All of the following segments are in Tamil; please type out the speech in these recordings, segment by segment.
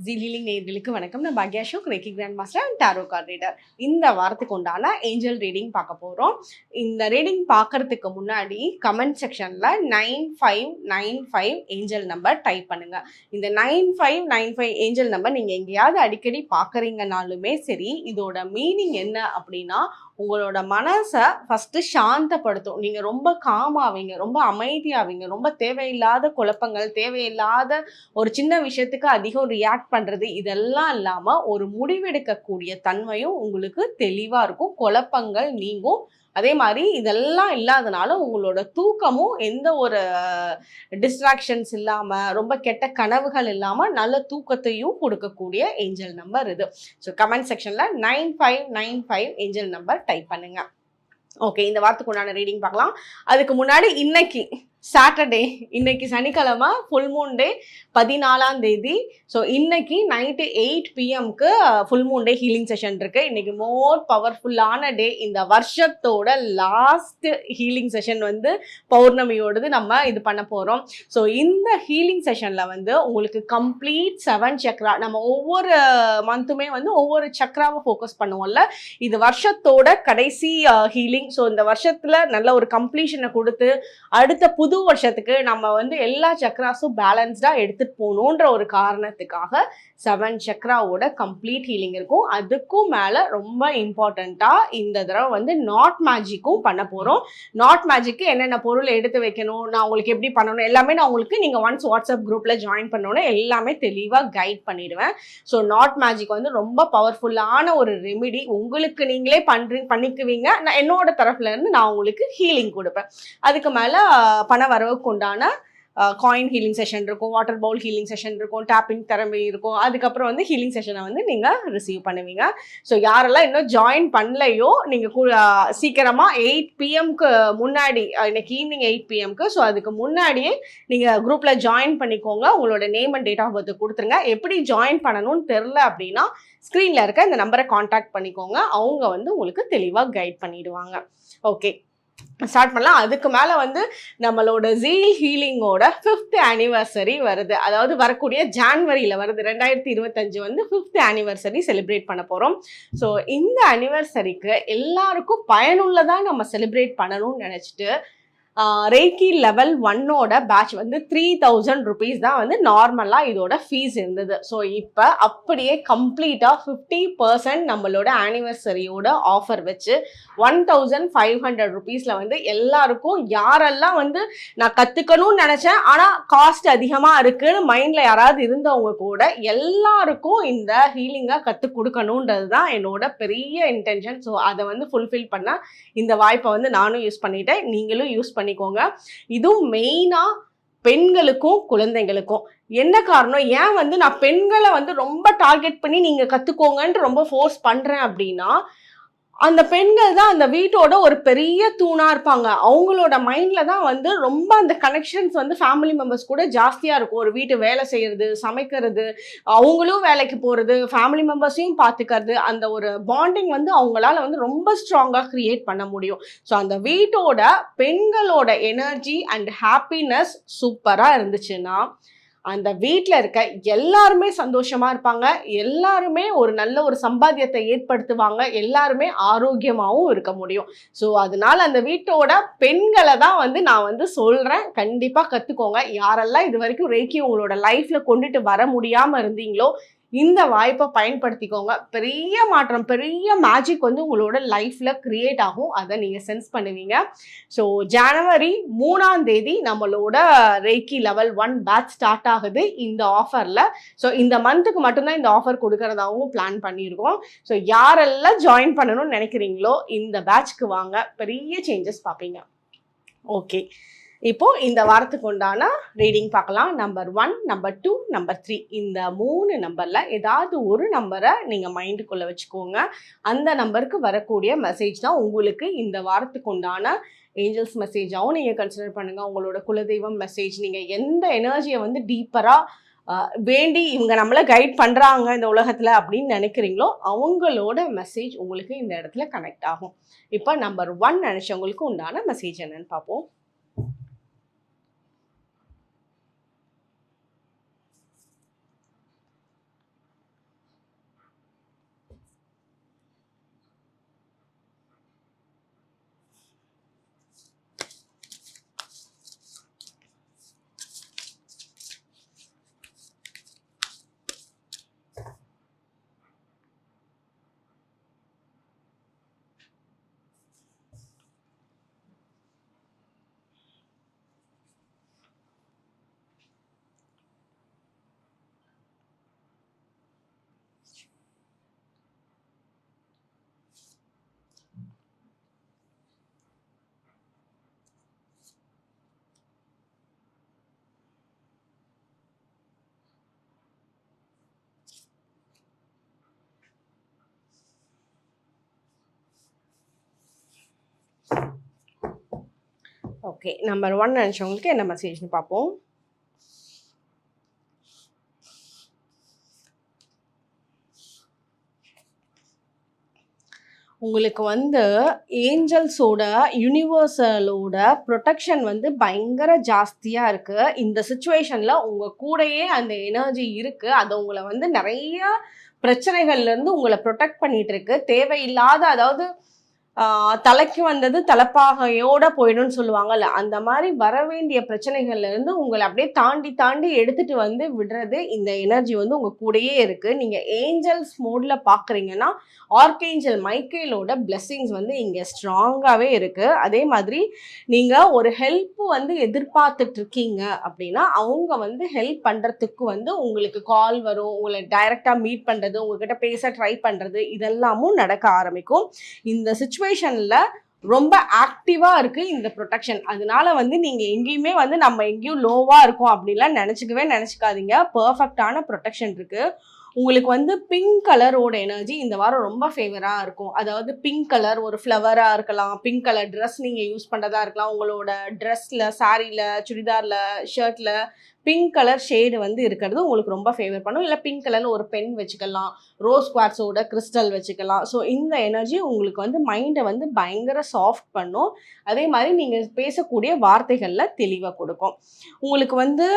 ஜி ஹீலிங் நேர்களுக்கு வணக்கம். நான் Bhagya Ashok reiki grand master and tarot card reader இந்த வாரத்துக்கு உண்டான ஏஞ்சல் ரீடிங் பார்க்க போகிறோம் இந்த ரீடிங் பார்க்கறதுக்கு முன்னாடி கமெண்ட் செக்ஷனில் nine five nine five angel number type பண்ணுங்கள் இந்த nine five nine five angel number நீங்கள் எங்கேயாவது அடிக்கடி பார்க்குறீங்கனாலுமே சரி இதோட மீனிங் என்ன அப்படின்னா உங்களோட மனசை ஃபஸ்ட்டு சாந்தப்படுத்தும். நீங்கள் ரொம்ப காமாவீங்க ரொம்ப அமைதியாவீங்க ரொம்ப தேவையில்லாத குழப்பங்கள் தேவையில்லாத ஒரு சின்ன விஷயத்துக்கு அதிகம் ரியாக்ட் பண்ணுறது இதெல்லாம் இல்லாமல் ஒரு முடிவெடுக்கக்கூடிய தன்மையும் உங்களுக்கு தெளிவாக இருக்கும். குழப்பங்கள் நீங்கும். அதே மாதிரி இதெல்லாம் இல்லாதனால உங்களோட தூக்கமும் எந்த ஒரு டிஸ்ட்ராக்ஷன்ஸ் இல்லாமல் ரொம்ப கெட்ட கனவுகள் இல்லாமல் நல்ல தூக்கத்தையும் கொடுக்கக்கூடிய ஏஞ்சல் நம்பர் இது. ஸோ கமெண்ட் செக்ஷனில் nine five nine five angel number type பண்ணுங்கள் ஓகே இந்த வாரத்துக்கு உண்டான ரீடிங் பார்க்கலாம். அதுக்கு முன்னாடி இன்னைக்கு சாட்டர்டே இன்னைக்கு சனிக்கிழமை ஃபுல் மூன் டே பதினாலாம் தேதி. ஸோ இன்னைக்கு night eight பிஎம்க்கு full moon day healing session இருக்கு. இன்னைக்கு மோர் பவர்ஃபுல்லான டே இந்த வருஷத்தோட லாஸ்ட் ஹீலிங் செஷன் வந்து பௌர்ணமியோடது நம்ம இது பண்ண போகிறோம் ஸோ இந்த ஹீலிங் செஷனில் வந்து உங்களுக்கு கம்ப்ளீட் செவன் சக்ரா நம்ம ஒவ்வொரு மந்த்துமே வந்து ஒவ்வொரு சக்ராவை ஃபோக்கஸ் பண்ணுவோம்ல. இது வருஷத்தோட கடைசி uh, ஹீலிங் ஸோ இந்த வருஷத்தில் நல்ல ஒரு கம்ப்ளீஷனை கொடுத்து அடுத்த புது வருஷத்துக்கு நம்ம வந்து எல்லா சக்ராஸும் பேலன்ஸ்டாக எடுத்துகிட்டு போகணுன்ற ஒரு காரணத்துக்காக செவன் சக்ராவோட கம்ப்ளீட் ஹீலிங் இருக்கும். அதுக்கும் மேலே ரொம்ப இம்பார்ட்டண்ட்டாக இந்த தடவை வந்து நாட் மேஜிக்கும் பண்ண போகிறோம் நாட் மேஜிக்கு என்னென்ன பொருள் எடுத்து வைக்கணும் நான் உங்களுக்கு எப்படி பண்ணணும் எல்லாமே நான் உங்களுக்கு நீங்கள் ஒன்ஸ் வாட்ஸ்அப் குரூப்பில் ஜாயின் பண்ணோன்னே எல்லாமே தெளிவாக கைட் பண்ணிடுவேன். ஸோ நாட் மேஜிக் வந்து ரொம்ப பவர்ஃபுல்லான ஒரு ரெமிடி உங்களுக்கு நீங்களே பண்ணுறீங்க பண்ணிக்குவீங்க. நான் என்னோட தரப்புலேருந்து நான் உங்களுக்கு ஹீலிங் கொடுப்பேன். அதுக்கு மேலே பண வரவுக்கு உண்டான காயின் ஹீலிங் செஷன் இருக்கும் வாட்டர் பவுல் ஹீலிங் செஷன் இருக்கும் டேப்பிங் திறமை இருக்கும். அதுக்கப்புறம் வந்து ஹீலிங் செஷனை வந்து நீங்கள் ரிசீவ் பண்ணுவீங்க. ஸோ யாரெல்லாம் இன்னும் ஜாயின் பண்ணலையோ நீங்கள் சீக்கிரமாக எயிட் பிஎம்க்கு முன்னாடி இன்னைக்கு ஈவினிங் எயிட் பிஎம்க்கு ஸோ அதுக்கு முன்னாடியே நீங்கள் குரூப்பில் ஜாயின் பண்ணிக்கோங்க. உங்களோட name and date of birth கொடுத்துருங்க. எப்படி ஜாயின் பண்ணணும்னு தெரில அப்படின்னா ஸ்க்ரீனில் இருக்க இந்த நம்பரை காண்டாக்ட் பண்ணிக்கோங்க. அவங்க வந்து உங்களுக்கு தெளிவாக கைட் பண்ணிடுவாங்க. ஓகே ஸ்டார்ட் பண்ணலாம். அதுக்கு மேலே வந்து நம்மளோட ஜீல் ஹீலிங்கோட ஃபிஃப்த் ஆனிவர்சரி வருது. அதாவது வரக்கூடிய ஜான்வரியில் வருது. ரெண்டாயிரத்தி இருபத்தஞ்சு வந்து ஃபிஃப்த் ஆனிவர்சரி செலிப்ரேட் பண்ண போகிறோம் ஸோ இந்த அனிவர்சரிக்கு எல்லாருக்கும் பயனுள்ளதாக நம்ம செலிப்ரேட் பண்ணணும்னு நினச்சிட்டு ரேக்கி லெவல் ஒன்னோட பேட்ச் வந்து த்ரீ தௌசண்ட் ருபீஸ் தான் வந்து நார்மலாக இதோட ஃபீஸ் இருந்தது. ஸோ இப்போ அப்படியே கம்ப்ளீட்டாக ஃபிஃப்டி பர்சன்ட் நம்மளோட ஆனிவர்சரியோட ஆஃபர் வச்சு ஒன் தௌசண்ட் ஃபைவ் ஹண்ட்ரட் ருபீஸில் வந்து எல்லாருக்கும் யாரெல்லாம் வந்து நான் கற்றுக்கணும்னு நினச்சேன் ஆனால் காஸ்ட் அதிகமாக இருக்குன்னு மைண்டில் யாராவது இருந்தவங்க கூட எல்லாருக்கும் இந்த ஹீலிங்காக கற்றுக் கொடுக்கணுன்றது தான் என்னோட பெரிய இன்டென்ஷன் ஸோ அதை வந்து ஃபுல்ஃபில் பண்ண இந்த வாய்ப்பை வந்து நானும் யூஸ் பண்ணிட்டேன் நீங்களும் யூஸ் பண்ணிக்கோங்க. இதுவும் மெயினாக பெண்களுக்கும் குழந்தைங்களுக்கும் என்ன காரணம்? ஏன் வந்து நான் பெண்களை வந்து ரொம்ப டார்கெட் பண்ணி நீங்கள் கற்றுக்கோங்கன்ட்டு ரொம்ப ஃபோர்ஸ் பண்ணுறேன் அப்படின்னா அந்த பெண்கள் தான் அந்த வீட்டோட ஒரு பெரிய தூணாக இருப்பாங்க. அவங்களோட மைண்டில் தான் வந்து ரொம்ப அந்த கனெக்ஷன்ஸ் வந்து ஃபேமிலி மெம்பர்ஸ் கூட ஜாஸ்தியாக இருக்கும். ஒரு வீட்டு வேலை செய்கிறது சமைக்கிறது அவங்களும் வேலைக்கு போகிறது ஃபேமிலி மெம்பர்ஸையும் பார்த்துக்கிறது அந்த ஒரு பாண்டிங் வந்து அவங்களால வந்து ரொம்ப ஸ்ட்ராங்காக க்ரியேட் பண்ண முடியும். ஸோ அந்த வீட்டோட பெண்களோட எனர்ஜி அண்ட் ஹாப்பினஸ் சூப்பராக இருந்துச்சுன்னா அந்த வீட்டில் இருக்க எல்லாருமே சந்தோஷமாக இருப்பாங்க. எல்லாருமே ஒரு நல்ல ஒரு சம்பாத்தியத்தை ஏற்படுத்துவாங்க. எல்லாருமே ஆரோக்கியமாகவும் இருக்க முடியும். ஸோ அதனால அந்த வீட்டோட பெண்களை தான் வந்து நான் வந்து சொல்கிறேன் கண்டிப்பாக கற்றுக்கோங்க யாரெல்லாம் இது வரைக்கும் ரேக்கி உங்களோட லைஃப்பில் கொண்டுட்டு வர முடியாமல் இருந்தீங்களோ இந்த வாய்ப்பை பயன்படுத்திக்கோங்க. பெரிய மாற்றம் பெரிய மேஜிக் வந்து உங்களோட லைஃப்பில் க்ரியேட் ஆகும். அதை நீங்கள் சென்ஸ் பண்ணுவீங்க. ஸோ ஜனவரி மூணாம் தேதி நம்மளோட reiki level one batch start ஆகுது இந்த ஆஃபரில் ஸோ இந்த மந்த்துக்கு மட்டும்தான் இந்த ஆஃபர் கொடுக்கறதாகவும் பிளான் பண்ணியிருக்கோம். ஸோ யாரெல்லாம் ஜாயின் பண்ணணும்னு நினைக்கிறீங்களோ இந்த பேட்ச்க்கு வாங்க. பெரிய சேஞ்சஸ் பார்ப்பீங்க. ஓகே இப்போ இந்த வாரத்துக்கு உண்டான ரீடிங் பார்க்கலாம். Number one number two number three இந்த மூணு நம்பரில் ஏதாவது ஒரு நம்பரை நீங்கள் மைண்டுக்குள்ளே வச்சுக்கோங்க. அந்த நம்பருக்கு வரக்கூடிய மெசேஜ் தான் உங்களுக்கு இந்த வாரத்துக்கு உண்டான ஏஞ்சல்ஸ் மெசேஜாகவும் நீங்கள் கன்சிடர் பண்ணுங்கள் உங்களோட குலதெய்வம் மெசேஜ் நீங்கள் எந்த எனர்ஜியை வந்து டீப்பராக வேண்டி இவங்க நம்மளை கைட் பண்ணுறாங்க இந்த உலகத்தில் அப்படின்னு நினைக்கிறீங்களோ அவங்களோட மெசேஜ் உங்களுக்கு இந்த இடத்துல கனெக்ட் ஆகும். இப்போ நம்பர் ஒன் நினச்சவங்களுக்கு உண்டான மெசேஜ் என்னன்னு பார்ப்போம். ஓகே நம்பர் ஒன் நினச்சவங்களுக்கு என்ன மெசேஜ்னு பார்ப்போம். உங்களுக்கு வந்து ஏஞ்சல்ஸோட யூனிவர்சலோட ப்ரொடெக்ஷன் வந்து பயங்கர ஜாஸ்தியாக இருக்குது இந்த சுச்சுவேஷனில் உங்கள் கூடயே அந்த எனர்ஜி இருக்குது அது உங்களை வந்து நிறைய பிரச்சனைகள்லேருந்து உங்களை ப்ரொடெக்ட் பண்ணிட்டு இருக்கு. தேவையில்லாத அதாவது தலைக்கு வந்தது தலைப்பாகையோட போயிடும்னு சொல்லுவாங்கல்ல அந்த மாதிரி வர வேண்டிய பிரச்சனைகள்ல இருந்து உங்களை அப்படியே தாண்டி தாண்டி எடுத்துட்டு வந்து விடுறது இந்த எனர்ஜி வந்து உங்க கூடயே இருக்கு. நீங்க ஏஞ்சல்ஸ் மோட்ல பாக்குறீங்கன்னா ஆர்கேஞ்சல் மைக்கேலோட பிளெஸ்ஸிங்ஸ் வந்து இங்க ஸ்ட்ராங்காவே இருக்கு. அதே மாதிரி நீங்க ஒரு ஹெல்ப் வந்து எதிர்பார்த்துட்டு இருக்கீங்க அப்படின்னா அவங்க வந்து ஹெல்ப் பண்றதுக்கு வந்து உங்களுக்கு கால் வரும் உங்களை டைரக்டா மீட் பண்றது உங்ககிட்ட பேச ட்ரை பண்றது இதெல்லாமும் நடக்க ஆரம்பிக்கும். இந்த சுச்சுவேஷன் சுச்சுவேஷன்ல ரொம்ப ஆக்டிவா இருக்கு இந்த ப்ரொடெக்ஷன் அதனால வந்து நீங்க எங்கேயுமே வந்து நம்ம எங்கேயும் லோவா இருக்கோம் அப்படின்லாம் நினைச்சுக்கவே நினைச்சுக்காதீங்க. பர்ஃபெக்டான ப்ரொடெக்ஷன் இருக்கு. உங்களுக்கு வந்து பிங்க் கலரோட எனர்ஜி இந்த வாரம் ரொம்ப ஃபேவராக இருக்கும். அதாவது பிங்க் கலர் ஒரு ஃப்ளவராக இருக்கலாம். பிங்க் கலர் ட்ரெஸ் நீங்கள் யூஸ் பண்ணுறதா இருக்கலாம். உங்களோட ட்ரெஸ்ஸில் சாரியில் சுடிதாரில் ஷர்ட்டில் பிங்க் கலர் ஷேடு வந்து இருக்கிறது உங்களுக்கு ரொம்ப ஃபேவர் பண்ணும். இல்லை பிங்க் கலரில் ஒரு பென் வச்சுக்கலாம். ரோஸ் குவாட்ஸோட கிறிஸ்டல் வச்சுக்கலாம். ஸோ இந்த எனர்ஜி உங்களுக்கு வந்து மைண்டை வந்து பயங்கர சாஃப்ட் பண்ணும். அதே மாதிரி நீங்கள் பேசக்கூடிய வார்த்தைகளில் தெளிவாக கொடுக்கும். உங்களுக்கு வந்து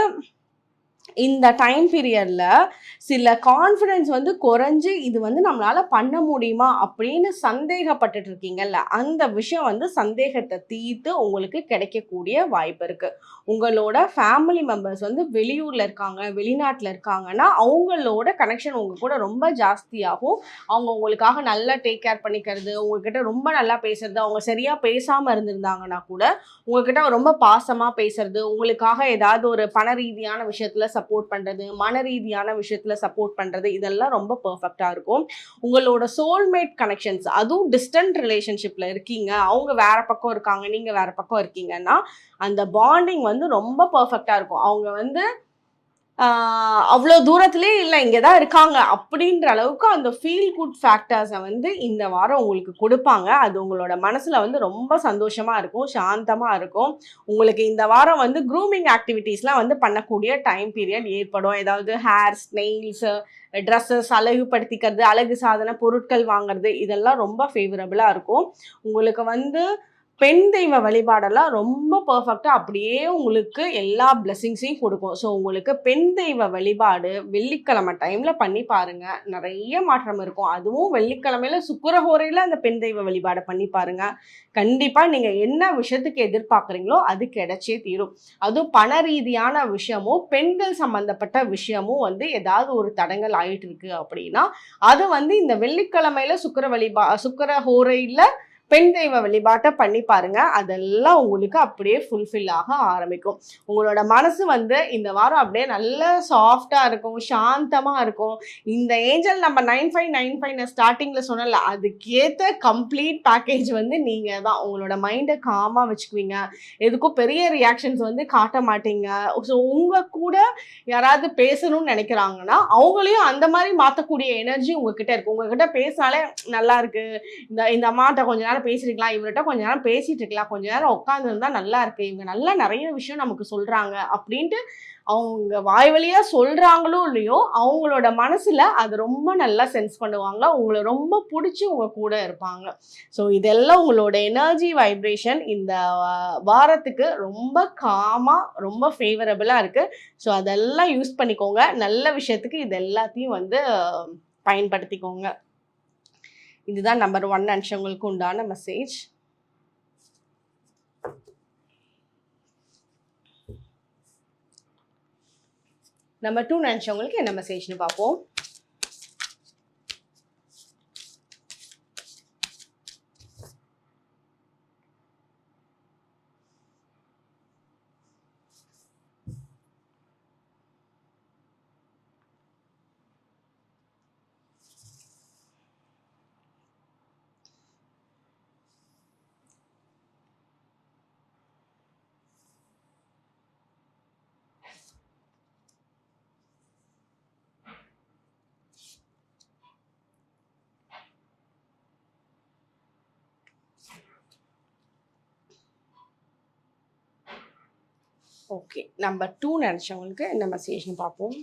இந்த டைம் பீரியடில் சில கான்ஃபிடென்ஸ் வந்து குறைஞ்சு இது வந்து நம்மளால பண்ண முடியுமா அப்படின்னு சந்தேகப்பட்டுட்டு இருக்கீங்கல்ல அந்த விஷயம் வந்து சந்தேகத்தை தீர்த்து உங்களுக்கு கிடைக்கக்கூடிய வாய்ப்பு இருக்குது உங்களோட ஃபேமிலி மெம்பர்ஸ் வந்து வெளியூரில் இருக்காங்க வெளிநாட்டில் இருக்காங்கன்னா அவங்களோட கனெக்ஷன் உங்கள் கூட ரொம்ப ஜாஸ்தியாகும். அவங்க உங்களுக்காக நல்லா டேக் கேர் பண்ணிக்கிறது உங்ககிட்ட ரொம்ப நல்லா பேசுறது அவங்க சரியாக பேசாமல் இருந்திருந்தாங்கன்னா கூட உங்ககிட்ட ரொம்ப பாசமாக பேசுறது உங்களுக்காக ஏதாவது ஒரு பண ரீதியான விஷயத்தில் சப்போர்ட் பண்ணுறது மன ரீதியான விஷயத்தில் சப்போர்ட் பண்ணுறது இதெல்லாம் ரொம்ப பர்ஃபெக்டாக இருக்கும். உங்களோட சோல்மேட் கனெக்ஷன்ஸ் அதுவும் டிஸ்டன்ட் ரிலேஷன்ஷிப்பில் இருக்கீங்க. அவங்க வேறு பக்கம் இருக்காங்க நீங்கள் வேறு பக்கம் இருக்கீங்கன்னா அந்த பாண்டிங் வந்து ரொம்ப பர்ஃபெக்டாக இருக்கும். அவங்க வந்து அவ்வளோ தூரத்துலேயே இல்லை இங்கே தான் இருக்காங்க. அப்படின்ற அளவுக்கு அந்த ஃபீல் குட் ஃபேக்டர்ஸை வந்து இந்த வாரம் உங்களுக்கு கொடுப்பாங்க. அது உங்களோட மனசில் வந்து ரொம்ப சந்தோஷமாக இருக்கும் சாந்தமாக இருக்கும். உங்களுக்கு இந்த வாரம் வந்து க்ரூமிங் ஆக்டிவிட்டீஸ்லாம் வந்து பண்ணக்கூடிய டைம் பீரியட் ஏற்படும். ஏதாவது ஹேர் ஸ்னெயில்ஸு ட்ரெஸ்ஸஸ் அழகுபடுத்திக்கிறது அழகு சாதன பொருட்கள் வாங்குறது இதெல்லாம் ரொம்ப ஃபேவரபுளாக இருக்கும். உங்களுக்கு வந்து பெண் தெய்வ வழிபாடெல்லாம் ரொம்ப பர்ஃபெக்டாக அப்படியே உங்களுக்கு எல்லா பிளெஸிங்ஸையும் கொடுக்கும். ஸோ உங்களுக்கு பெண் தெய்வ வழிபாடு வெள்ளிக்கிழமை டைமில் பண்ணி பாருங்க. நிறைய மாற்றம் இருக்கும். அதுவும் வெள்ளிக்கிழமையில் சுக்கரஹோரையில் அந்த பெண் தெய்வ வழிபாடை பண்ணி பாருங்க. கண்டிப்பாக நீங்கள் என்ன விஷயத்துக்கு எதிர்பார்க்குறீங்களோ அது கிடைச்சே தீரும். அதுவும் பண ரீதியான விஷயமும் பெண்கள் சம்மந்தப்பட்ட விஷயமும் வந்து ஏதாவது ஒரு தடங்கள் ஆயிட்டு இருக்கு அப்படின்னா அது வந்து இந்த வெள்ளிக்கிழமையில் சுக்கர வழிபா சுக்கர ஹோரையில் பெண் தெய்வ வழிபாட்டை பண்ணி பாருங்க. அதெல்லாம் உங்களுக்கு அப்படியே ஃபுல்ஃபில் ஆக ஆரம்பிக்கும். உங்களோட மனசு வந்து இந்த வாரம் அப்படியே நல்ல சாஃப்டாக இருக்கும் சாந்தமாக இருக்கும். இந்த ஏஞ்சல் நம்ம நைன் ஃபைவ் நைன் ஃபைவ் ஸ்டார்டிங்கில் சொன்னல அதுக்கேற்ற கம்ப்ளீட் பேக்கேஜ் வந்து நீங்கள் தான். உங்களோட மைண்டை காமாக வச்சுக்குவீங்க. எதுக்கும் பெரிய ரியாக்ஷன்ஸ் வந்து காட்ட மாட்டீங்க. ஸோ உங்கள் கூட யாராவது பேசணும்னு நினைக்கிறாங்கன்னா அவங்களையும் அந்த மாதிரி மாற்றக்கூடிய எனர்ஜி உங்ககிட்ட இருக்கு. உங்ககிட்ட பேசினாலே நல்லா இருக்கு. இந்த இந்த அம்மாட்ட கொஞ்ச நேரம் பேசிருக்கலாம் இவர்கிட்ட கொஞ்ச நேரம் பேசிட்டு இருக்கலாம். கொஞ்ச நேரம் உட்காந்துருந்தா நல்லா இருக்கு. இவங்க நல்லா நிறைய விஷயம் நமக்கு சொல்றாங்க அப்படின்ட்டு அவங்க வாய் வழியா சொல்றாங்களோ இல்லையோ அவங்களோட மனசுல அது ரொம்ப நல்லா சென்ஸ் பண்ணுவாங்க. உங்களை ரொம்ப பிடிச்சி உங்க கூட இருப்பாங்க. ஸோ இதெல்லாம் உங்களோட எனர்ஜி வைப்ரேஷன் இந்த வாரத்துக்கு ரொம்ப காமா ரொம்ப ஃபேவரபிளா இருக்கு. ஸோ அதெல்லாம் யூஸ் பண்ணிக்கோங்க. நல்ல விஷயத்துக்கு இது எல்லாத்தையும் வந்து பயன்படுத்திக்கோங்க. இதுதான் நம்பர் ஒன் நினைச்சவங்களுக்கு உண்டான மெசேஜ் நம்பர் டூ நினச்சவங்களுக்கு என்ன மெசேஜ்னு பார்ப்போம். ஓகே நம்பர் டூ நினச்சவங்களுக்கு என்ன மெசேஜ்னு பார்ப்போம்.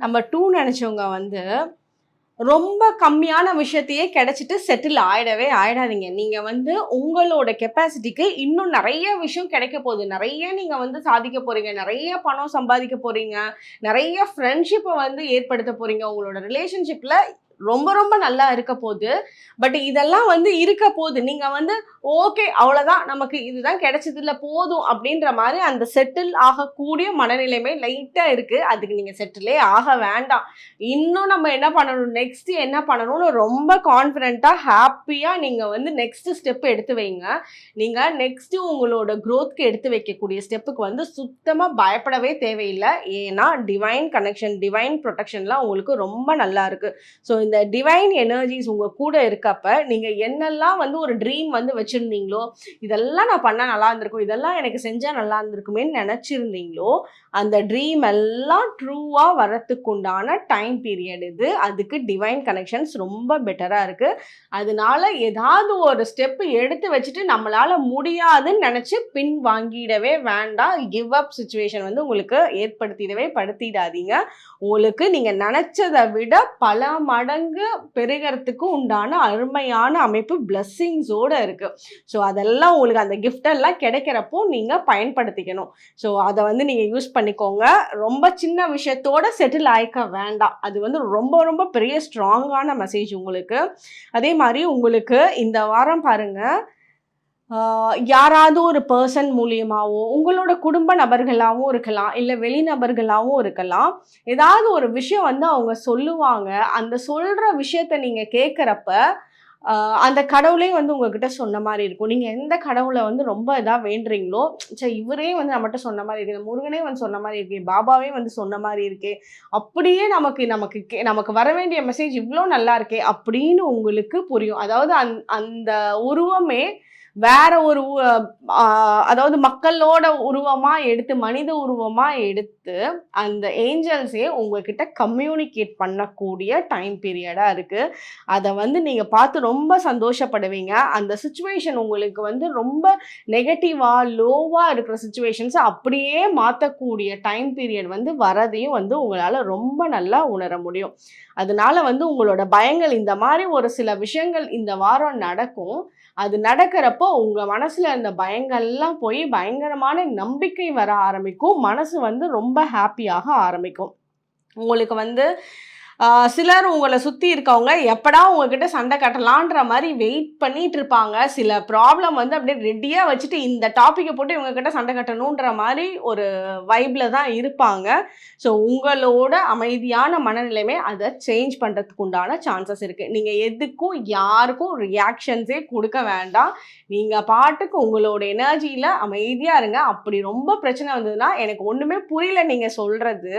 நம்பர் டூ நினச்சவங்க வந்து ரொம்ப கம்மியான விஷயத்தையே கிடைச்சிட்டு செட்டில் ஆயிடவே ஆயிடாதீங்க. நீங்கள் வந்து உங்களோட கெப்பாசிட்டிக்கு இன்னும் நிறைய விஷயம் கிடைக்க போகுது. நிறைய நீங்கள் வந்து சாதிக்க போகிறீங்க நிறைய பணம் சம்பாதிக்க போகிறீங்க நிறைய ஃப்ரெண்ட்ஷிப்பை வந்து ஏற்படுத்த போகிறீங்க உங்களோட ரிலேஷன்ஷிப்பில் ரொம்ப ரொம்ப நல்லா இருக்க போகுது பட் இதெல்லாம் வந்து இருக்க போகுது நீங்க வந்து ஓகே அவ்வளோதான் நமக்கு இதுதான் கிடைச்சது போதும் அப்படின்ற மாதிரி அந்த செட்டில் ஆகக்கூடிய மனநிலைமை லைட்டா இருக்கு. அதுக்கு நீங்க செட்டிலே ஆக வேண்டாம். இன்னும் நம்ம என்ன பண்ணணும்? நெக்ஸ்ட் என்ன பண்ணணும்னு ரொம்ப கான்ஃபிடென்ட்டா ஹாப்பியா நீங்க வந்து நெக்ஸ்ட் ஸ்டெப் எடுத்து வைங்க. நீங்க நெக்ஸ்ட் உங்களோட க்ரோத்க்கு எடுத்து வைக்கக்கூடிய ஸ்டெப்புக்கு வந்து சுத்தமா பயப்படவே தேவையில்லை. ஏன்னா டிவைன் கனெக்ஷன் டிவைன் ப்ரொடெக்ஷன்லாம் உங்களுக்கு ரொம்ப நல்லா இருக்கு. ஸோ இந்த இந்த டிவைன் எனர்ஜிஸ் உங்கள் கூட இருக்கப்ப நீங்கள் என்னெல்லாம் வந்து ஒரு ட்ரீம் வந்து வச்சுருந்தீங்களோ இதெல்லாம் நான் பண்ணால் நல்லா இருந்திருக்கும் இதெல்லாம் எனக்கு செஞ்சால் நல்லா இருந்திருக்குமேன்னு நினச்சிருந்தீங்களோ அந்த ட்ரீம் எல்லாம் ட்ரூவாக வரத்துக்குண்டான டைம் பீரியட் இது. அதுக்கு டிவைன் கனெக்ஷன்ஸ் ரொம்ப பெட்டராக இருக்குது அதனால ஏதாவது ஒரு ஸ்டெப் எடுத்து வச்சுட்டு நம்மளால் முடியாதுன்னு நினச்சி பின் வாங்கிடவே வேண்டாம். கிவ் அப் சுச்சுவேஷன் வந்து உங்களுக்கு ஏற்படுத்திடவே படுத்திடாதீங்க. உங்களுக்கு நீங்கள் நினச்சதை விட பல மடங்கு பெருகிறதுக்கு உண்டான அருமையான அமைப்பு பிளஸ்ஸிங்ஸோடு இருக்குது ஸோ அதெல்லாம் உங்களுக்கு அந்த கிஃப்டெல்லாம் கிடைக்கிறப்போ நீங்கள் பயன்படுத்திக்கணும். ஸோ அதை வந்து நீங்கள் யூஸ் பண்ணிக்கோங்க. ரொம்ப சின்ன விஷயத்தோட செட்டில் ஆயிக்க வேண்டாம். அது வந்து ரொம்ப ரொம்ப பெரிய ஸ்ட்ராங்கான மெசேஜ் உங்களுக்கு. அதே மாதிரி உங்களுக்கு இந்த வாரம் பாருங்கள் யாராவது ஒரு பர்சன் மூலியமாகவோ உங்களோட குடும்ப நபர்களாகவும் இருக்கலாம் இல்லை வெளிநபர்களாகவும் இருக்கலாம். ஏதாவது ஒரு விஷயம் வந்து அவங்க சொல்லுவாங்க. அந்த சொல்கிற விஷயத்த நீங்கள் கேட்குறப்ப அந்த கடவுளே வந்து உங்ககிட்ட சொன்ன மாதிரி இருக்கும். நீங்கள் எந்த கடவுளை வந்து ரொம்ப இதாக வேண்டுறீங்களோ சரி இவரே வந்து நம்மகிட்ட சொன்ன மாதிரி இருக்கு. இந்த முருகனே வந்து சொன்ன மாதிரி இருக்கு பாபாவே வந்து சொன்ன மாதிரி இருக்கே அப்படியே நமக்கு நமக்கு கே- நமக்கு வர வேண்டிய மெசேஜ் இவ்வளோ நல்லா இருக்கே அப்படின்னு உங்களுக்கு புரியும். அதாவது அந் அந்த உருவமே வேற ஒரு அதாவது மக்களோட உருவமா எடுத்து மனித உருவமா எடுத்து அந்த ஏஞ்சல்ஸே உங்ககிட்ட கம்யூனிகேட் பண்ணக்கூடிய டைம் பீரியடா இருக்கு. அதை வந்து நீங்க பார்த்து ரொம்ப சந்தோஷப்படுவீங்க. அந்த சுச்சுவேஷன் உங்களுக்கு வந்து ரொம்ப நெகட்டிவா லோவா இருக்கிற சுச்சுவேஷன்ஸ் அப்படியே மாற்றக்கூடிய டைம் பீரியட் வந்து வரதையும் வந்து உங்களால ரொம்ப நல்லா உணர முடியும். அதனால வந்து உங்களோட பயங்கள் இந்த மாதிரி ஒரு சில விஷயங்கள் இந்த வாரம் நடக்கும். அது நடக்கிறப்போ உங்க மனசுல இருந்த பயங்கள்லாம் போய் பயங்கரமான நம்பிக்கை வர ஆரம்பிக்கும். மனசு வந்து ரொம்ப ஹாப்பியாக ஆரம்பிக்கும். உங்களுக்கு வந்து சிலர் உங்களை சுற்றி இருக்கவங்க எப்படா உங்ககிட்ட சண்டை கட்டலான்ற மாதிரி வெயிட் பண்ணிட்டு இருப்பாங்க. சில ப்ராப்ளம் வந்து அப்படியே ரெடியாக வச்சுட்டு இந்த டாப்பிக்கை போட்டு இவங்ககிட்ட சண்டை கட்டணுன்ற மாதிரி ஒரு வைப்பில் தான் இருப்பாங்க. ஸோ உங்களோட அமைதியான மனநிலைமை அதை சேஞ்ச் பண்ணுறதுக்கு உண்டான சான்சஸ் இருக்குது நீங்கள் எதுக்கும் யாருக்கும் ரியாக்ஷன்ஸே கொடுக்க வேண்டாம். நீங்கள் பாட்டுக்கு உங்களோட எனர்ஜியில் அமைதியாக இருங்க. அப்படி ரொம்ப பிரச்சனை வந்ததுன்னா எனக்கு ஒன்றுமே புரியல நீங்கள் சொல்கிறது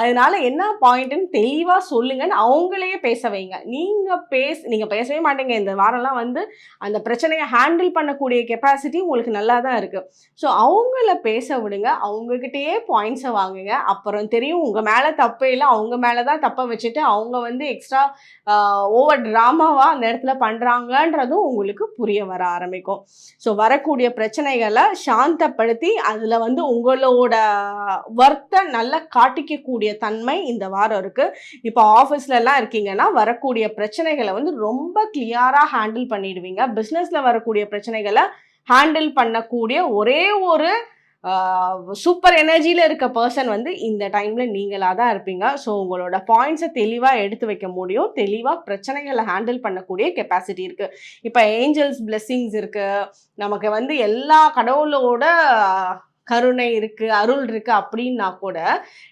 அதனால என்ன பாயிண்ட்டுன்னு தெளிவாக சொல்லுங்கன்னு அவங்களையே பேச வைங்க. நீங்கள் பேச நீங்கள் பேசவே மாட்டீங்க. இந்த வாரம்லாம் வந்து அந்த பிரச்சனையை ஹேண்டில் பண்ணக்கூடிய கெப்பாசிட்டி உங்களுக்கு நல்லா தான் இருக்குது ஸோ அவங்கள பேச விடுங்க. அவங்கக்கிட்டேயே பாயிண்ட்ஸை வாங்குங்க. அப்புறம் தெரியும் உங்கள் மேலே தப்பே இல்லை. அவங்க மேலே தான் தப்பை வச்சுட்டு அவங்க வந்து எக்ஸ்ட்ரா ஓவர் ட்ராமாவாக அந்த இடத்துல பண்ணுறாங்கன்றதும் உங்களுக்கு புரிய வர ஆரம்பிக்கும். ஸோ வரக்கூடிய பிரச்சனைகளை சாந்தப்படுத்தி அதில் வந்து உங்களோட ஒர்த்தை நல்லா காட்டிக்கக்கூடிய தன்மை இந்த வாரம் இருக்குது இப்போ ஆஃபீஸ்லலாம் இருக்கீங்கன்னா வரக்கூடிய பிரச்சனைகளை வந்து ரொம்ப கிளியராக ஹேண்டில் பண்ணிடுவீங்க. பிஸ்னஸில் வரக்கூடிய பிரச்சனைகளை ஹேண்டில் பண்ணக்கூடிய ஒரே ஒரு சூப்பர் எனர்ஜியில் இருக்க பர்சன் வந்து இந்த டைமில் நீங்களாக தான் இருப்பீங்க. ஸோ உங்களோட பாயிண்ட்ஸை தெளிவாக எடுத்து வைக்க முடியும். தெளிவாக பிரச்சனைகளை ஹேண்டில் பண்ணக்கூடிய கெப்பாசிட்டி இருக்குது இப்போ ஏஞ்சல்ஸ் பிளெஸ்ஸிங்ஸ் இருக்குது நமக்கு வந்து எல்லா கடவுளோட கருணை இருக்குது அருள் இருக்குது அப்படின்னா கூட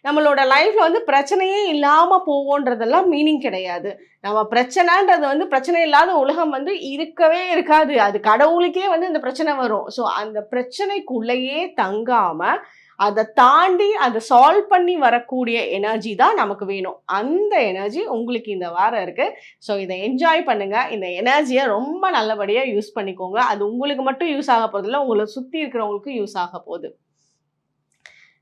நம்மளோட லைஃப்பில் வந்து பிரச்சனையே இல்லாமல் போவோன்றதெல்லாம் மீனிங் கிடையாது. நம்ம பிரச்சனைன்றது வந்து பிரச்சனை இல்லாத உலகம் வந்து இருக்கவே இருக்காது. அது கடவுளுக்கே வந்து இந்த பிரச்சனை வரும். ஸோ அந்த பிரச்சனைக்குள்ளேயே தங்காமல் அதை தாண்டி அதை சால்வ் பண்ணி வரக்கூடிய எனர்ஜி தான் நமக்கு வேணும். அந்த எனர்ஜி உங்களுக்கு இந்த வாரம் இருக்குது ஸோ இதை என்ஜாய் பண்ணுங்கள் இந்த எனர்ஜியை ரொம்ப நல்லபடியாக யூஸ் பண்ணிக்கோங்க. அது உங்களுக்கு மட்டும் யூஸ் ஆக போகிறதில்ல உங்களை சுற்றி இருக்கிறவங்களுக்கும் யூஸ் ஆக போகுது.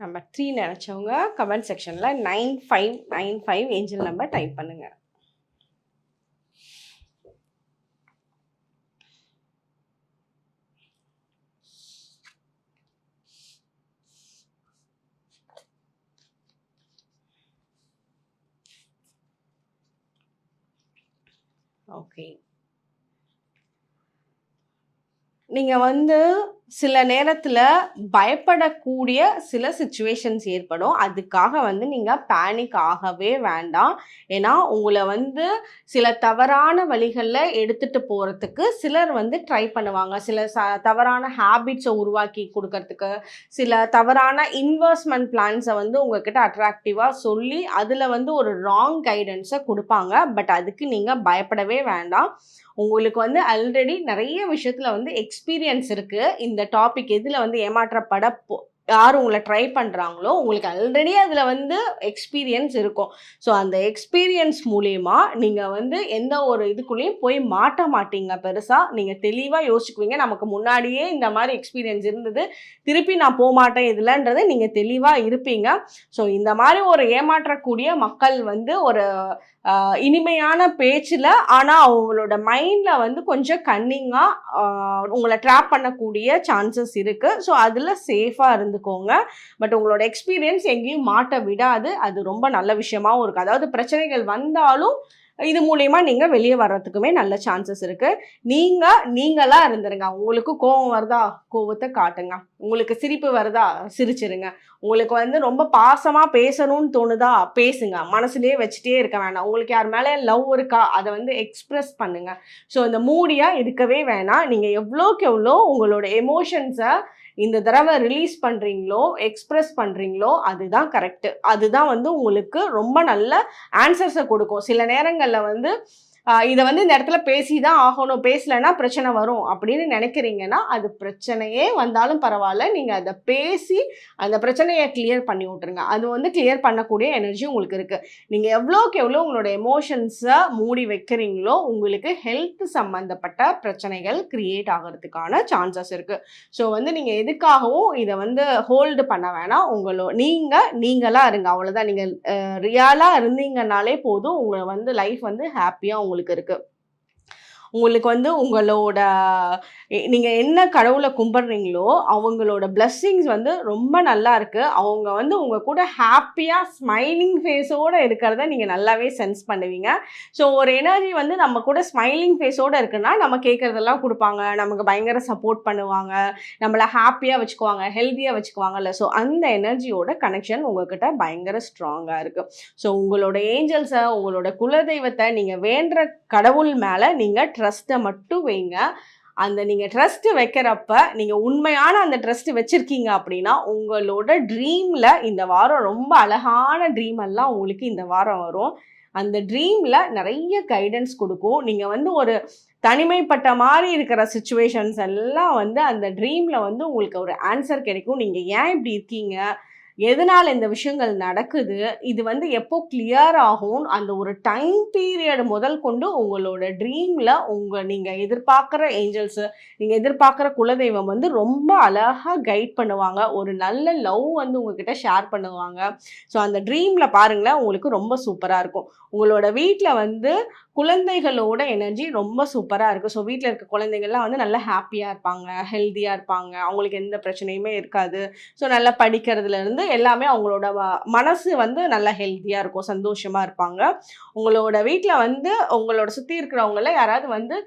நம்பர் த்ரீ நினச்சவங்க கமெண்ட் செக்ஷனில் nine five nine five angel number type பண்ணுங்கள் ஓகே நீங்கள் வந்து சில நேரத்தில் பயப்படக்கூடிய சில சுச்சுவேஷன்ஸ் ஏற்படும். அதுக்காக வந்து நீங்கள் பேனிக் ஆகவே வேண்டாம். ஏன்னா உங்களை வந்து சில தவறான வழிகளில் எடுத்துகிட்டு போகிறதுக்கு சிலர் வந்து ட்ரை பண்ணுவாங்க. சில ச தவறான ஹேபிட்ஸை உருவாக்கி கொடுக்கறதுக்கு சில தவறான இன்வெஸ்ட்மெண்ட் பிளான்ஸை வந்து உங்ககிட்ட அட்ராக்டிவாக சொல்லி அதில் வந்து ஒரு ராங் கைடன்ஸை கொடுப்பாங்க. பட் அதுக்கு நீங்கள் பயப்படவே வேண்டாம். உங்களுக்கு வந்து ஆல்ரெடி நிறைய விஷயத்தில் வந்து எக்ஸ்பீரியன்ஸ் இருக்குது இந்த டாபிக் எதில் வந்து ஏமாற்றப்பட போ யார் உங்களை ட்ரை பண்ணுறாங்களோ உங்களுக்கு ஆல்ரெடி அதில் வந்து எக்ஸ்பீரியன்ஸ் இருக்கும். ஸோ அந்த எக்ஸ்பீரியன்ஸ் மூலயமா நீங்கள் வந்து எந்த ஒரு இதுக்குள்ளேயும் போய் மாட்ட மாட்டீங்க பெருசாக நீங்கள் தெளிவாக யோசிக்குவீங்க நமக்கு முன்னாடியே இந்த மாதிரி எக்ஸ்பீரியன்ஸ் இருந்தது. திருப்பி நான் போக மாட்டேன் இதில்ன்றது நீங்கள் தெளிவாக இருப்பீங்க. ஸோ இந்த மாதிரி ஒரு ஏமாற்றக்கூடிய மக்கள் வந்து ஒரு இனிமையான பேச்சில் ஆனால் அவங்களோட மைண்டில் வந்து கொஞ்சம் கன்னிங்காக உங்களை ட்ராப் பண்ணக்கூடிய சான்சஸ் இருக்குது ஸோ அதில் சேஃபாக இருந்துக்கோங்க பட் உங்களோட எக்ஸ்பீரியன்ஸ் எங்கேயும் மாட்ட விடாது. அது ரொம்ப நல்ல விஷயமாவும் இருக்குது அதாவது பிரச்சனைகள் வந்தாலும் இது மூலயமா நீங்கள் வெளியே வர்றதுக்குமே நல்ல சான்சஸ் இருக்குது நீங்கள் நீங்களாக இருந்துருங்க. உங்களுக்கு கோவம் வருதா? கோவத்தை காட்டுங்க. உங்களுக்கு சிரிப்பு வருதா? சிரிச்சிருங்க. உங்களுக்கு வந்து ரொம்ப பாசமாக பேசணும்னு தோணுதா? பேசுங்க. மனசுலேயே வச்சுட்டே இருக்க வேணாம். உங்களுக்கு யார் மேலே லவ் இருக்கா? அதை வந்து எக்ஸ்ப்ரெஸ் பண்ணுங்கள் ஸோ இந்த மூடியாக இருக்கவே வேணாம். நீங்கள் எவ்வளோக்கு எவ்வளோ உங்களோட எமோஷன்ஸை இந்த தடவை ரிலீஸ் பண்ணுறீங்களோ எக்ஸ்ப்ரெஸ் பண்ணுறீங்களோ அதுதான் கரெக்டு அதுதான் வந்து உங்களுக்கு ரொம்ப நல்ல ஆன்சர்ஸை கொடுக்கும். சில நேரங்களில் வந்து இதை வந்து இந்த இடத்துல பேசி தான் ஆகணும். பேசலைன்னா பிரச்சனை வரும். அப்படின்னு நினைக்கிறீங்கன்னா அது பிரச்சனையே வந்தாலும் பரவாயில்ல. நீங்கள் அதை பேசி அந்த பிரச்சனையை கிளியர் பண்ணி விட்ருங்க அது வந்து கிளியர் பண்ணக்கூடிய எனர்ஜி உங்களுக்கு இருக்குது நீங்கள் எவ்வளோக்கு எவ்வளோ உங்களோட எமோஷன்ஸை மூடி வைக்கிறீங்களோ உங்களுக்கு ஹெல்த் சம்மந்தப்பட்ட பிரச்சனைகள் க்ரியேட் ஆகிறதுக்கான சான்சஸ் இருக்குது ஸோ வந்து நீங்கள் எதுக்காகவும் இதை வந்து ஹோல்டு பண்ண வேணாம். உங்களோ நீங்கள் நீங்களாக இருங்க அவ்வளோதான் நீங்கள் ரியலாக இருந்தீங்கனாலே போதும். உங்களை வந்து லைஃப் வந்து ஹாப்பியாக உங்களுக்கு இருக்குது உங்களுக்கு வந்து உங்களோட நீங்கள் என்ன கடவுளை கும்பிட்றீங்களோ அவங்களோட பிளஸ்ஸிங்ஸ் வந்து ரொம்ப நல்லா இருக்குது அவங்க வந்து உங்கள் கூட ஹாப்பியாக ஸ்மைலிங் ஃபேஸோடு இருக்கிறத நீங்கள் நல்லாவே சென்ஸ் பண்ணுவீங்க. ஸோ ஒரு எனர்ஜி வந்து நம்ம கூட ஸ்மைலிங் ஃபேஸோடு இருக்குன்னா நம்ம கேட்குறதெல்லாம் கொடுப்பாங்க. நமக்கு பயங்கர சப்போர்ட் பண்ணுவாங்க. நம்மளை ஹாப்பியாக வச்சுக்குவாங்க ஹெல்த்தியாக வச்சுக்குவாங்கல்ல. ஸோ அந்த எனர்ஜியோட கனெக்ஷன் உங்ககிட்ட பயங்கர ஸ்ட்ராங்காக இருக்குது ஸோ உங்களோட ஏஞ்சல்ஸை உங்களோட குலதெய்வத்தை நீங்கள் வேண்டுற கடவுள் மேலே நீங்கள் ட்ரஸ்ட்டை மட்டும் வைங்க. அந்த நீங்கள் ட்ரஸ்ட்டு வைக்கிறப்ப நீங்கள் உண்மையான அந்த ட்ரஸ்ட்டு வச்சுருக்கீங்க அப்படின்னா உங்களோட ட்ரீமில் இந்த வாரம் ரொம்ப அழகான ட்ரீம் எல்லாம் உங்களுக்கு இந்த வாரம் வரும். அந்த ட்ரீமில் நிறைய கைடன்ஸ் கொடுக்கும். நீங்கள் வந்து ஒரு தனிமைப்பட்ட மாதிரி இருக்கிற சுச்சுவேஷன்ஸ் எல்லாம் வந்து அந்த ட்ரீமில் வந்து உங்களுக்கு ஒரு ஆன்சர் கிடைக்கும். நீங்கள் ஏன் இப்படி இருக்கீங்க? எதனால் இந்த விஷயங்கள் நடக்குது? இது வந்து எப்போ கிளியர் ஆகும்? அந்த ஒரு டைம் பீரியட் முதல் கொண்டு உங்களோட ட்ரீமில் உங்கள் நீங்கள் எதிர்பார்க்குற ஏஞ்சல்ஸு நீங்கள் எதிர்பார்க்குற குலதெய்வம் வந்து ரொம்ப அழகாக கைட் பண்ணுவாங்க. ஒரு நல்ல லவ் வந்து உங்ககிட்ட ஷேர் பண்ணுவாங்க. ஸோ அந்த ட்ரீமில் பாருங்களேன் உங்களுக்கு ரொம்ப சூப்பராக இருக்கும். உங்களோட வீட்டில் வந்து குழந்தைகளோட எனர்ஜி ரொம்ப சூப்பராக இருக்குது ஸோ வீட்டில் இருக்க குழந்தைகள்லாம் வந்து நல்லா ஹாப்பியாக இருப்பாங்க ஹெல்த்தியாக இருப்பாங்க. அவங்களுக்கு எந்த பிரச்சனையுமே இருக்காது. ஸோ நல்லா படிக்கிறதுலேருந்து எல்லாமே அவங்களோட மனசு வந்து நல்லா ஹெல்த்தியாக இருக்கும் சந்தோஷமாக இருப்பாங்க. உங்களோட வீட்டில் வந்து உங்களோட சுற்றி இருக்கிறவங்கள யாராவது வந்து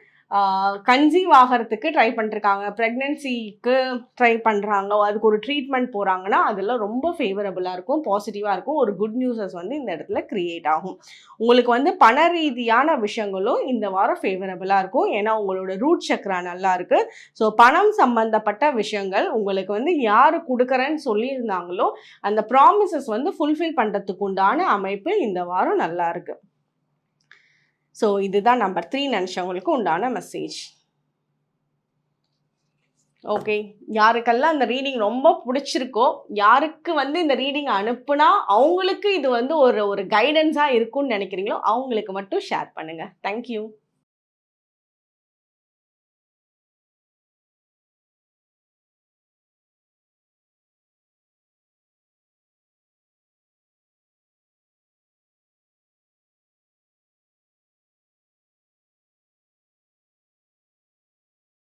கன்சீவ் ஆகிறதுக்கு ட்ரை பண்ணிருக்காங்க. ப்ரெக்னென்சிக்கு ட்ரை பண்ணுறாங்க அதுக்கு ஒரு ட்ரீட்மெண்ட் போகிறாங்கன்னா அதெல்லாம் ரொம்ப ஃபேவரபுளாக இருக்கும் பாசிட்டிவாக இருக்கும். ஒரு குட் நியூஸஸ் வந்து இந்த இடத்துல க்ரியேட் ஆகும். உங்களுக்கு வந்து பண ரீதியான விஷயங்களும் இந்த வாரம் ஃபேவரபுளாக இருக்கும். ஏன்னா உங்களோட ரூட் சக்கரா நல்லா இருக்குது ஸோ பணம் சம்மந்தப்பட்ட விஷயங்கள் உங்களுக்கு வந்து யார் கொடுக்குறேன்னு சொல்லியிருந்தாங்களோ அந்த ப்ராமிசஸ் வந்து ஃபுல்ஃபில் பண்ணுறதுக்கு உண்டான அமைப்பு இந்த வாரம் நல்லா இருக்குது ஸோ இதுதான் நம்பர் த்ரீ நினச்சவங்களுக்கு உண்டான மெசேஜ் ஓகே யாருக்கெல்லாம் அந்த ரீடிங் ரொம்ப பிடிச்சிருக்கோ யாருக்கு வந்து இந்த ரீடிங் அனுப்புனா அவங்களுக்கு இது வந்து ஒரு ஒரு கைடன்ஸாக இருக்கும்னு நினைக்கிறீங்களோ அவங்களுக்கு மட்டும் ஷேர் பண்ணுங்கள் தேங்க்யூ